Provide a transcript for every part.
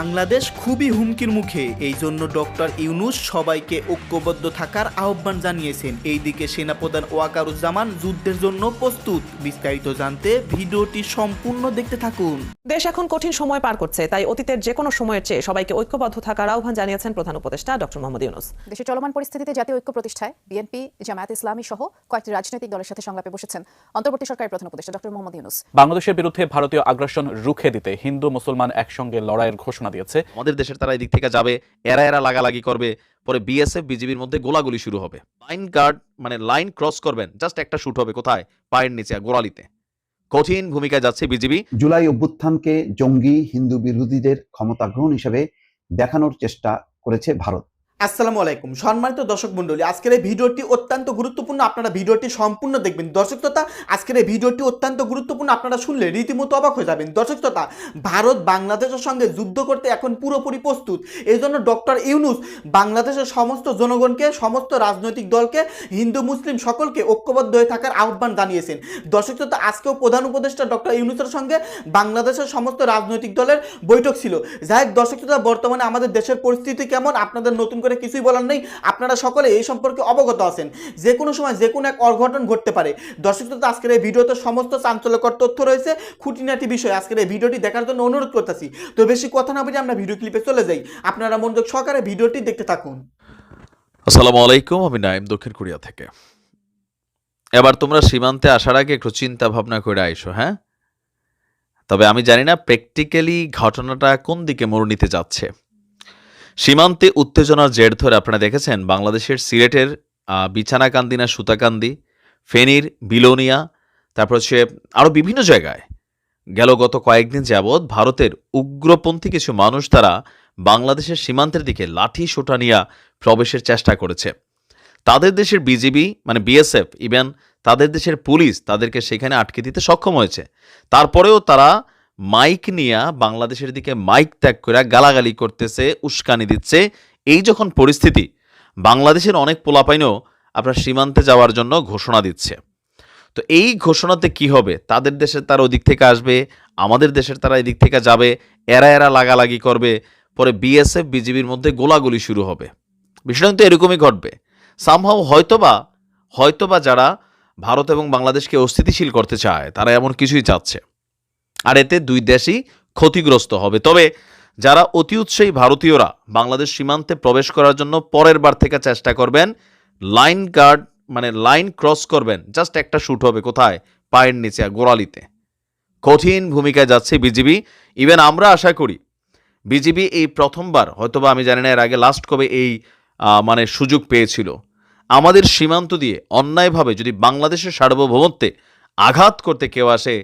বাংলাদেশ খুবই হুমকির মুখে। এই জন্য ডক্টর ইউনুস সবাইকে ঐক্যবদ্ধ থাকার আহ্বান জানিয়েছেন। এইদিকে সেনাপ্রধান ওয়াকারুজ্জামান যুদ্ধের জন্য প্রস্তুত। বিস্তারিত জানতে ভিডিওটি সম্পূর্ণ দেখতে থাকুন। দেশ এখন কঠিন সময় পার করছে তাই অতীতের যে কোনো সময়ের চেয়ে সবাইকে ঐক্যবদ্ধ থাকার আহ্বান জানিয়েছেন প্রধান উপদেষ্টা ডক্টর মোহাম্মদ ইউনুস। দেশের চলমান পরিস্থিতিতে জাতীয় ঐক্য প্রতিষ্ঠায় বিএনপি জামায়াত ইসলামী সহ কয়েকটি রাজনৈতিক দলের সাথে সংলাপে বসেছেন অন্তর্বর্তী সরকারের প্রধান উপদেষ্টা ডক্টর মোহাম্মদ ইউনুস। বাংলাদেশের বিরুদ্ধে ভারতীয় আগ্রাসন রুখে দিতে হিন্দু মুসলমান একসঙ্গে লড়াইয়ের ঘোষণা দিয়েছে। আমাদের দেশের তারা এদিক থেকে যাবে এরা এরা লাগালাগি করবে পরে বিএসএফ বিজিবির মধ্যে গোলাগুলি শুরু হবে। লাইন গার্ড মানে লাইন ক্রস করবেন জাস্ট একটা শুট হবে কোথায়? পায়ের নিচে গোড়ালিতে। কঠিন ভূমিকায় যাচ্ছে বিজিবি জুলাই অভ্যুত্থানকে জঙ্গি হিন্দু বিরোধীদের ক্ষমতা গ্রহণ হিসেবে দেখানোর চেষ্টা করেছে ভারত। আসসালামু আলাইকুম। সম্মানিত দর্শক মণ্ডলী, আজকের এই ভিডিওটি অত্যন্ত গুরুত্বপূর্ণ। আপনারা ভিডিওটি সম্পূর্ণ দেখবেন। দর্শক তথা আজকের এই ভিডিওটি অত্যন্ত গুরুত্বপূর্ণ। আপনারা শুনলে রীতিমতো অবাক হয়ে যাবেন। দর্শক তথা ভারত বাংলাদেশের সঙ্গে যুদ্ধ করতে এখন পুরোপুরি প্রস্তুত। এই জন্য ডক্টর ইউনুস বাংলাদেশের সমস্ত জনগণকে, সমস্ত রাজনৈতিক দলকে, হিন্দু, মুসলিম সকলকে ঐক্যবদ্ধ হয়ে থাকার আহ্বান জানিয়েছেন। দর্শক তথা আজকেও প্রধান উপদেষ্টা ডক্টর ইউনুসের সঙ্গে বাংলাদেশের সমস্ত রাজনৈতিক দলের বৈঠক ছিল। যাই হোক, দর্শক তথা বর্তমানে আমাদের দেশের পরিস্থিতি কেমন? আপনাদের নতুন করে কিছুই বলার নেই। আপনারা সকলে এই সম্পর্কে অবগত আছেন। যে কোনো সময় যে কোনো এক অঘটন ঘটতে পারে। দর্শক তথা আজকের এই ভিডিওতে সমস্ত চাঞ্চল্যকর তথ্য রয়েছে। খুঁটিনাটি বিষয় আজকের এই ভিডিওটি দেখার জন্য অনুরোধ করতেছি। তো বেশি কথা না বলে আমরা ভিডিও ক্লিপে চলে যাই। আপনারা মনোযোগ সহকারে ভিডিওটি দেখতে থাকুন। আসসালামু আলাইকুম, আমি নাইম দক্ষিণ কোরিয়া থেকে। এবার তোমরা সীমান্তে আসার আগে একটু চিন্তা ভাবনা করে আইসো হ্যাঁ? তবে আমি জানি না প্র্যাকটিক্যালি ঘটনাটা কোন দিকে মোড় নিতে যাচ্ছে। সীমান্তে উত্তেজনার জের ধরে আপনারা দেখেছেন বাংলাদেশের সিলেটের বিছানাকান্দি না সুতাকান্দি, ফেনীর বিলোনিয়া, তারপর হচ্ছে আরও বিভিন্ন জায়গায় গেল গত কয়েকদিন যাবৎ ভারতের উগ্রপন্থী কিছু মানুষ তারা বাংলাদেশের সীমান্তের দিকে লাঠি সোটা নিয়ে প্রবেশের চেষ্টা করেছে। তাদের দেশের বিজিবি মানে বিএসএফ ইভেন তাদের দেশের পুলিশ তাদেরকে সেখানে আটকে দিতে সক্ষম হয়েছে। তারপরেও তারা মাইক নিয়ে বাংলাদেশের দিকে মাইক ত্যাগ করে গালাগালি করতেছে, উস্কানি দিচ্ছে, এই যখন পরিস্থিতি, বাংলাদেশের অনেক পোলাপাইনও আপনার সীমান্তে যাওয়ার জন্য ঘোষণা দিচ্ছে। তো এই ঘোষণাতে কি হবে? তাদের দেশের তারা ওদিক থেকে আসবে, আমাদের দেশের তারা এদিক থেকে যাবে, এরা এরা লাগালাগি করবে, পরে বিএসএফ, বিজিবির মধ্যে গোলাগুলি শুরু হবে। বিষয়টা কিন্তু এরকমই ঘটবে। সামহাও হয়তোবা হয়তোবা যারা ভারত এবং বাংলাদেশকে অস্থিতিশীল করতে চায়, তারা এমন কিছুই চাচ্ছে। আর এতে দুই দেশই ক্ষতিগ্রস্ত হবে। তবে যারা অতি উৎসাহী ভারতীয়রা বাংলাদেশ সীমান্তে প্রবেশ করার জন্য পরের বার থেকে চেষ্টা করবেন, লাইন গার্ড মানে লাইন ক্রস করবেন। জাস্ট একটা শ্যুট হবে কোথায়? পায়ের নিচে, গোড়ালিতে। কঠিন ভূমিকায় যাচ্ছে বিজিবি। ইভেন আমরা আশা করি বিজিবি এই প্রথমবার, হয়তোবা আমি জানি না এর আগে লাস্ট কবে এই মানে সুযোগ পেয়েছিল। আমাদের সীমান্ত দিয়ে অন্যায়ভাবে যদি বাংলাদেশের সার্বভৌমত্বে আঘাত করতে কেউ আসে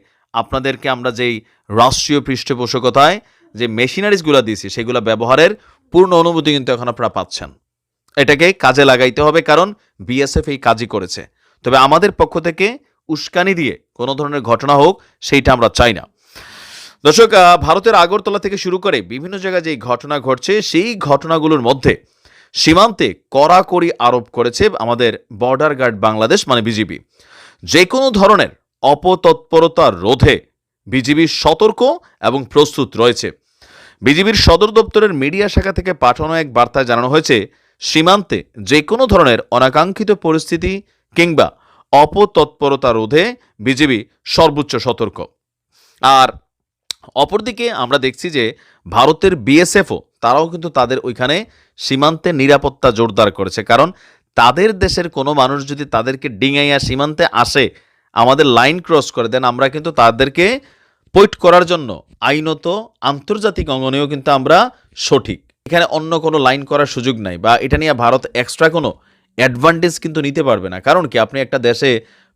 আপনাদেরকে আমরা যেই রাষ্ট্রীয় পৃষ্ঠপোষকতায় যে মেশিনারিজগুলো দিয়েছি, সেগুলো ব্যবহারের পূর্ণ অনুমতি কিন্তু এখন আপনারা পাচ্ছেন। এটাকে কাজে লাগাইতে হবে কারণ বিএসএফ এই কাজই করেছে। তবে আমাদের পক্ষ থেকে উস্কানি দিয়ে কোনো ধরনের ঘটনা হোক, সেইটা আমরা চাই না। দর্শক ভারতের আগরতলা থেকে শুরু করে বিভিন্ন জায়গায় যে ঘটনা ঘটছে, সেই ঘটনাগুলোর মধ্যে সীমান্তে কড়াকড়ি আরোপ করেছে আমাদের বর্ডার গার্ড বাংলাদেশ মানে বিজিবি। যে কোনো ধরনের অপতৎপরতা রোধে বিজিবি সতর্ক এবং প্রস্তুত রয়েছে। বিজিবির সদর দপ্তরের মিডিয়া শাখা থেকে পাঠানো এক বার্তায় জানানো হয়েছে, সীমান্তে যে কোনো ধরনের অনাকাঙ্ক্ষিত পরিস্থিতি কিংবা অপতৎপরতা রোধে বিজিবি সর্বোচ্চ সতর্ক। আর অপরদিকে আমরা দেখছি যে ভারতের বিএসএফও তারাও কিন্তু তাদের ওইখানে সীমান্তে নিরাপত্তা জোরদার করেছে। কারণ তাদের দেশের কোনো মানুষ যদি তাদেরকে ডিঙাইয়া সীমান্তে আসে আমাদের লাইন ক্রস করে দেন আমরা কিন্তু তাদেরকে পৈট করার জন্য আইনত আন্তর্জাতিক অঙ্গনেও কিন্তু আমরা সঠিক। এখানে অন্য কোনো লাইন করার সুযোগ নাই বা এটা নিয়ে ভারত এক্সট্রা কোনো অ্যাডভান্টেজ কিন্তু নিতে পারবে না। কারণ কি? আপনি একটা দেশে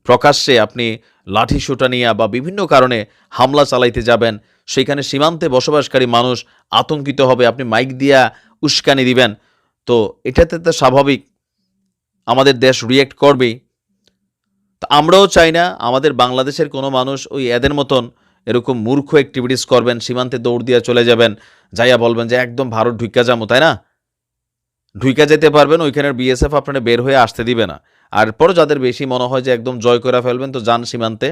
প্রকাশ্যে আপনি লাঠি সোটা নিয়ে বা বিভিন্ন কারণে হামলা চালাইতে যাবেন, সেখানে সীমান্তে বসবাসকারী মানুষ আতঙ্কিত হবে, আপনি মাইক দিয়া উস্কানি দিবেন। তো এটাতে তো স্বাভাবিক। আমাদের দেশ রিয়েক্ট করবেই। তা আমরাও চাই না, আমাদের বাংলাদেশের কোনো মানুষ ওই এদের মতন এরকম মূর্খ অ্যাক্টিভিটিস করবেন, সীমান্তে দৌড় দিয়ে চলে যাবেন, যাইয়া বলবেন যে একদম ভারত ঢুইকা যাব তাই না? ঢুইকা যেতে পারবেন, ওইখানের বিএসএফ আপনারা বের হয়ে আসতে দিবে না। আর পর যাদের বেশি মনে হয় যে একদম জয় করে ফেলবেন, তো যান সীমান্তে,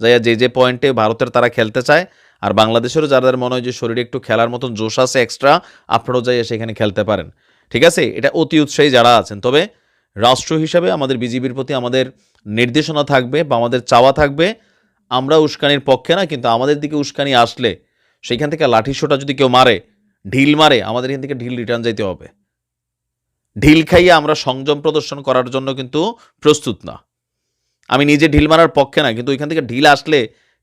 যাইয়া যে যে পয়েন্টে ভারতের তারা খেলতে চায়, আর বাংলাদেশেরও যাদের মনে হয় যে শরীরে একটু খেলার মতন জোশ আছে এক্সট্রা আপনারাও যাই সেখানে খেলতে পারেন। ঠিক আছে? এটা অতি উৎসাহী যারা আছেন। তবে রাষ্ট্র হিসাবে আমাদের বিজিবির প্রতি আমাদের নির্দেশনা থাকবে বা আমাদের চাওয়া থাকবে, আমরা উস্কানির পক্ষে না, কিন্তু আমাদের দিকে উস্কানি আসলে সেইখান থেকে লাঠি সোটা যদি কেউ মারে, ঢিল মারে, আমাদের এখান থেকে ঢিল রিটার্ন যাইতে হবে। ঢিল খাইয়ে আমরা সংযম প্রদর্শন করার জন্য কিন্তু প্রস্তুত না। আমি নিজে ঢিল মারার পক্ষে না, কিন্তু ওইখান থেকে ঢিল আসলে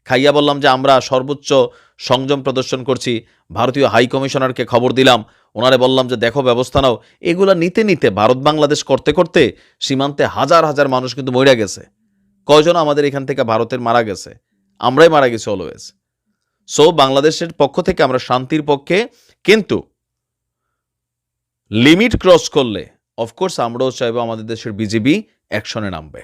খাইয়া বললাম যে আমরা সর্বোচ্চ সংযম প্রদর্শন করছি, ভারতীয় হাই কমিশনারকে খবর দিলাম ওনারে বললাম যে, দেখো, ব্যবস্থা নাও। এগুলা নিতে নিতে ভারত বাংলাদেশ করতে করতে সীমান্তে হাজার হাজার মানুষ কিন্তু মরে গেছে। কয়জন আমাদের এখান থেকে ভারতের মারা গেছে? আমরাই মারা গেছি অলওয়েজ সো বাংলাদেশের পক্ষ থেকে আমরা শান্তির পক্ষে, কিন্তু লিমিট ক্রস করলে অফকোর্স আমরাও চাইব আমাদের দেশের বিজিবি অ্যাকশনে নামবে।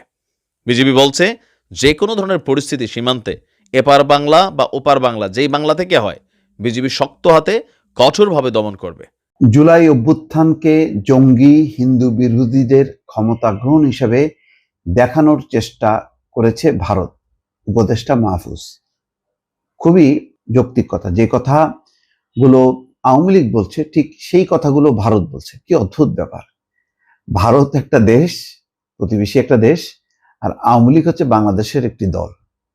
বিজিবি বলছে, যে কোনো ধরনের পরিস্থিতি সীমান্তে, এপার বাংলা বা ওপার বাংলা, যেই বাংলা থেকে হয়, বিজিবি শক্ত হাতে, কঠোরভাবে দমন করবে। জুলাই অভ্যুত্থানকে জঙ্গি হিন্দু বিরোধীদের ক্ষমতা গ্রহণ হিসেবে দেখানোর চেষ্টা করেছে ভারত। উপদেষ্টা মাহফুজ। খুবই যৌক্তিক কথা। যে কথাগুলো আওয়ামী লীগ বলছে, ঠিক সেই কথাগুলো ভারত বলছে। কি অদ্ভুত ব্যাপার। ভারত একটা দেশ, প্রতিবেশী একটা দেশ, আর আওয়ামী লীগ হচ্ছে বাংলাদেশের একটি দল।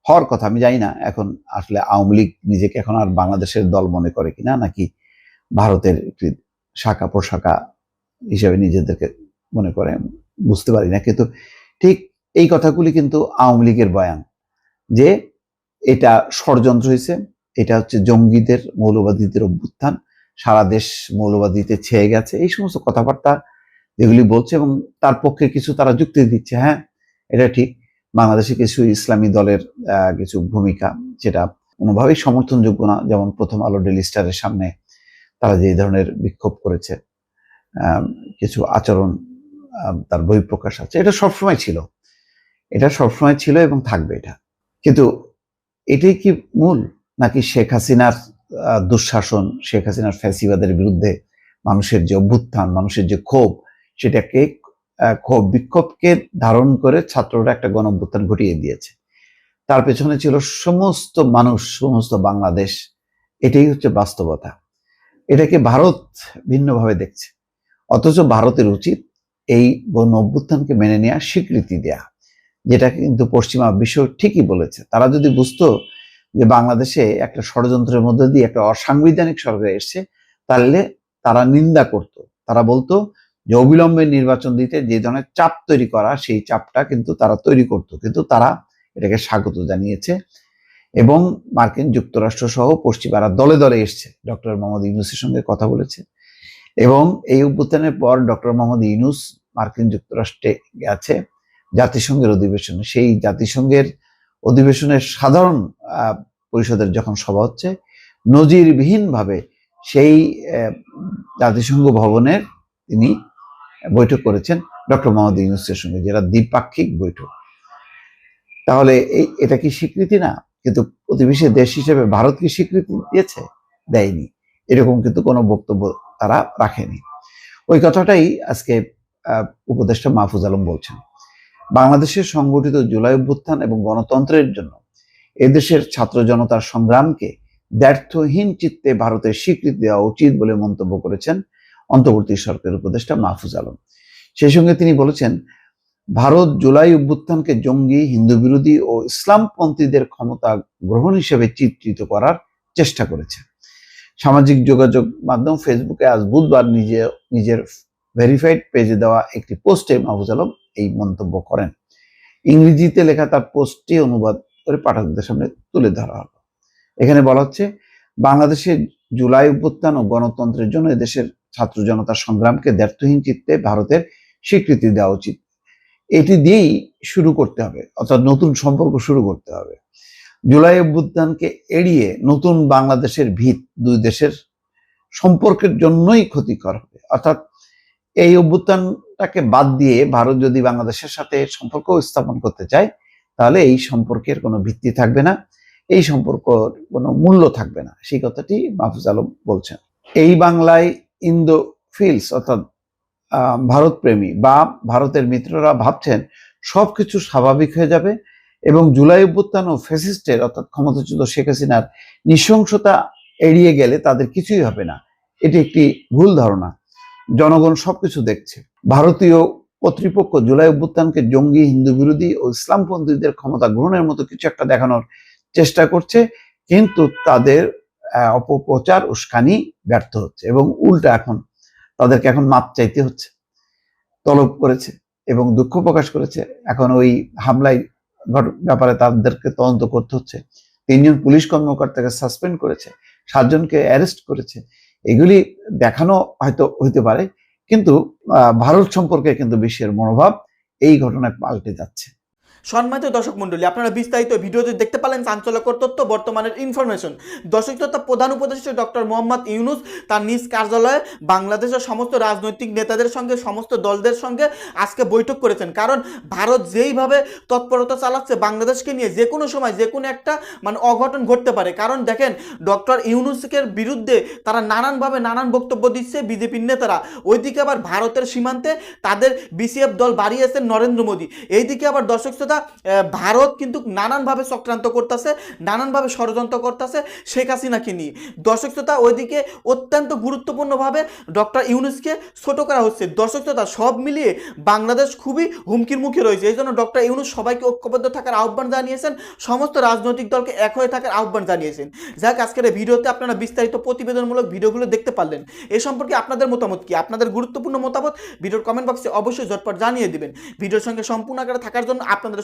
হওয়ার কথা, আমি জানি না এখন আসলে আওয়ামী লীগ নিজেকে এখন আর বাংলাদেশের দল মনে করে কিনা, নাকি ভারতের একটি শাখা প্রশাখা হিসেবে নিজেদেরকে মনে করে, বুঝতে পারি না। কিন্তু ঠিক এই কথাগুলি কিন্তু আওয়ামী লীগের বয়ান যে এটা ষড়যন্ত্র হয়েছে, এটা হচ্ছে জঙ্গিদের মৌলবাদীদের অভ্যুত্থান, সারা দেশ মৌলবাদীতে ছেয়ে গেছে, এই সমস্ত কথাবার্তা যেগুলি বলছে এবং তার পক্ষে কিছু তারা যুক্তি দিচ্ছে হ্যাঁ এটা ঠিক। বাংলাদেশে কিছু ইসলামী দলের কিছু ভূমিকা যেটা কোনোভাবেই সমর্থনযোগ্য না, যেমন প্রথম আলো ডেলি স্টারের সামনে তারা যে ধরনের বিক্ষোভ করেছে কিছু আচরণ তার বহিঃপ্রকাশ আছে, এটা সবসময় ছিল। এটা সবসময় ছিল এবং থাকবে এটা। কিন্তু এটাই কি মূল? নাকি শেখ হাসিনার দুঃশাসন, শেখ হাসিনার ফ্যাসিবাদের বিরুদ্ধে মানুষের যে অভ্যুত্থান, মানুষের যে ক্ষোভ, সেটাকে ক্ষোভ, বিক্ষোভকে ধারণ করে ছাত্ররা একটা গণ অভ্যুত্থান ঘটিয়ে দিয়েছে। তার পেছনে ছিল সমস্ত মানুষ, সমস্ত বাংলাদেশ। এটাই হচ্ছে বাস্তবতা। এটাকে ভারত ভিন্নভাবে দেখছে। অথচ ভারতের উচিত এই গণ অভ্যুত্থানকে মেনে নেওয়ার স্বীকৃতি দেয়া যেটা কিন্তু পশ্চিমা বিশ্ব ঠিকই বলেছে। তারা যদি বুঝতো যে বাংলাদেশে একটা ষড়যন্ত্রের মধ্যে দিয়ে একটা অসাংবিধানিক সরকার এসছে, তাহলে তারা নিন্দা করত। তারা বলতো যে অবিলম্বে নির্বাচন দিতে যে ধরনের চাপ তৈরি করা, সেই চাপটা কিন্তু তারা তৈরি করত। কিন্তু তারা এটাকে স্বাগত জানিয়েছে। এবং মার্কিন যুক্তরাষ্ট্র সহ পশ্চিমারা দলে দলে এসছে। ডক্টর মোহাম্মদ ইউনুসের সঙ্গে কথা বলেছে। এবং এই অভ্যুত্থানের পর ডক্টর মোহাম্মদ ইউনুস মার্কিন যুক্তরাষ্ট্রে গেছে জাতিসংঘের অধিবেশনে। সেই জাতিসংঘের অধিবেশনের সাধারণ পরিষদের যখন সভা হচ্ছে, নজিরবিহীনভাবে সেই জাতিসংঘ ভবনের তিনি বৈঠক করেছেন ডক্টর মোহাম্মদ ইউনুসের সঙ্গে, যেটা দ্বিপাক্ষিক বৈঠক। তাহলে এই এটা কি স্বীকৃতি না? কিন্তু প্রতিবেশী দেশ হিসেবে ভারত কি স্বীকৃতি দিয়েছে, দেয়নি। এরকম কিন্তু কোনো বক্তব্য তারা রাখেনি। ওই কথাটাই আজকে উপদেষ্টা মাহফুজ আলম বলছেন। বাংলাদেশের সংগঠিত জুলাই অভ্যুত্থান এবং গণতন্ত্রের জন্য এদেশের ছাত্র জনতার সংগ্রামকে ব্যর্থহীন চিত্তে ভারতের স্বীকৃতি দেওয়া উচিত বলে মন্তব্য করেছেন অন্তর্বর্তী সরকারের উপদেষ্টা মাহফুজ আলম। সেই সঙ্গে তিনি বলেছেন ভারত জুলাই অভ্যুত্থানকে জঙ্গি হিন্দু বিরোধী ও ইসলামপন্থীদের ক্ষমতা গ্রহণ হিসেবে চিত্রিত করার চেষ্টা করেছে। সামাজিক যোগাযোগ মাধ্যম ফেসবুকে আজ বুধবার নিজে, নিজের ভেরিফাইড পেজে দেওয়া একটি পোস্টে মাহফুজ আলম এই মন্তব্য করেন। ইংরেজিতে লেখা তার পোস্টটি অনুবাদ করে পাঠকদের সামনে তুলে ধরা হলো। এখানে বলা হচ্ছে বাংলাদেশের জুলাই অভ্যুত্থান ও গণতন্ত্রের জন্য এদেশের ছাত্র জনতার সংগ্রামকে দ্ব্যর্থহীন চিত্তে ভারতের স্বীকৃতি দেওয়া উচিত। এটি দিয়েই শুরু করতে হবে, অর্থাৎ নতুন সম্পর্ক শুরু করতে হবে। জুলাই অভ্যুত্থানকে এড়িয়ে নতুন বাংলাদেশের ভিত দুই দেশের সম্পর্কের জন্যই ক্ষতিকর হবে। অর্থাৎ এই অভ্যুত্থানটাকে বাদ দিয়ে ভারত যদি বাংলাদেশের সাথে সম্পর্ক স্থাপন করতে চায়, তাহলে এই সম্পর্কের কোনো ভিত্তি থাকবে না, এই সম্পর্ক কোনো মূল্য থাকবে না, সেই কথাটি মাহফুজ আলম বলছেন। এই বাংলায় ইন্দো ফিলস অর্থাৎ ভারতপ্রেমী বা ভারতের মিত্ররা ভাবছেন সবকিছু স্বাভাবিক হয়ে যাবে এবং জুলাই অভ্যুত্থান ও ফেসিস্টের অর্থাৎ ক্ষমতাচ্যুত শেখ হাসিনার নৃশংসতা এড়িয়ে গেলে তাদের কিছুই হবে না। এটি একটি ভুল ধারণা। জনগণ সবকিছু দেখছে। ভারতীয় কর্তৃপক্ষ জুলাই অভ্যুত্থানকে জঙ্গি, হিন্দু বিরোধী ও ইসলামপন্থীদের ক্ষমতা গ্রহণের মতো কিছু একটা দেখানোর চেষ্টা করছে, কিন্তু তাদের অপপ্রচার উস্কানি ব্যর্থ হচ্ছে এবং উল্টা এখন তাদেরকে এখন মাপ চাইতে হচ্ছে। তলব করেছে এবং দুঃখ প্রকাশ করেছে। এখন ওই হামলায় ব্যাপারে তাদেরকে তদন্ত করতে হচ্ছে। তিনজন পুলিশ কর্মকর্তাকে সাসপেন্ড করেছে, সাতজনকে অ্যারেস্ট করেছে। এগুলি দেখানো হয়তো হইতে পারে, কিন্তু ভারত সম্পর্কে কিন্তু বিশ্বের মনোভাব এই ঘটনায় পাল্টে যাচ্ছে। সম্মানিত দর্শক মণ্ডলী, আপনারা বিস্তারিত ভিডিওতে দেখতে পালেন চাঞ্চল্যকর তথ্য, বর্তমানের ইনফরমেশন দর্শক তথা প্রধান উপদেষ্টা ডক্টর মোহাম্মদ ইউনুস তার নিজ কার্যালয়ে বাংলাদেশের সমস্ত রাজনৈতিক নেতাদের সঙ্গে, সমস্ত দলদের সঙ্গে আজকে বৈঠক করেছেন। কারণ ভারত যেইভাবে তৎপরতা চালাচ্ছে, বাংলাদেশকে নিয়ে যে কোনো সময় যে কোনো একটা মানে অঘটন ঘটতে পারে। কারণ দেখেন, ডক্টর ইউনুসের বিরুদ্ধে তারা নানানভাবে নানান বক্তব্য দিচ্ছে বিজেপির নেতারা। ওইদিকে আবার ভারতের সীমান্তে তাদের বিসিএফ দল বাড়িয়েছেন নরেন্দ্র মোদী। এইদিকে আবার দর্শক শ্রোতা আহ, ভারত কিন্তু নানানভাবে চক্রান্ত করতেছে নানানভাবে ষড়যন্ত্র করতেছে শেখ হাসিনাকে নিয়ে। দর্শক শ্রোতা ওইদিকে অত্যন্ত গুরুত্বপূর্ণভাবে ডক্টর ইউনুসকে ছোট করা হচ্ছে। দর্শক শ্রোতা সব মিলিয়ে বাংলাদেশ খুবই হুমকির মুখে রয়েছে। এই জন্য ডক্টর ইউনুস সবাইকে ঐক্যবদ্ধ থাকার আহ্বান জানিয়েছেন। সমস্ত রাজনৈতিক দলকে এক হয়ে থাকার আহ্বান জানিয়েছেন। যাক আজকের এই ভিডিওতে আপনারা বিস্তারিত প্রতিবেদনমূলক ভিডিওগুলো দেখতে পারলেন। এ সম্পর্কে আপনাদের মতামত কি? আপনাদের গুরুত্বপূর্ণ মতামত ভিডিওর কমেন্ট বক্সে অবশ্যই ঝটপট জানিয়ে দিবেন। ভিডিওর সঙ্গে সম্পূর্ণ আকারে থাকার জন্য আপনাদের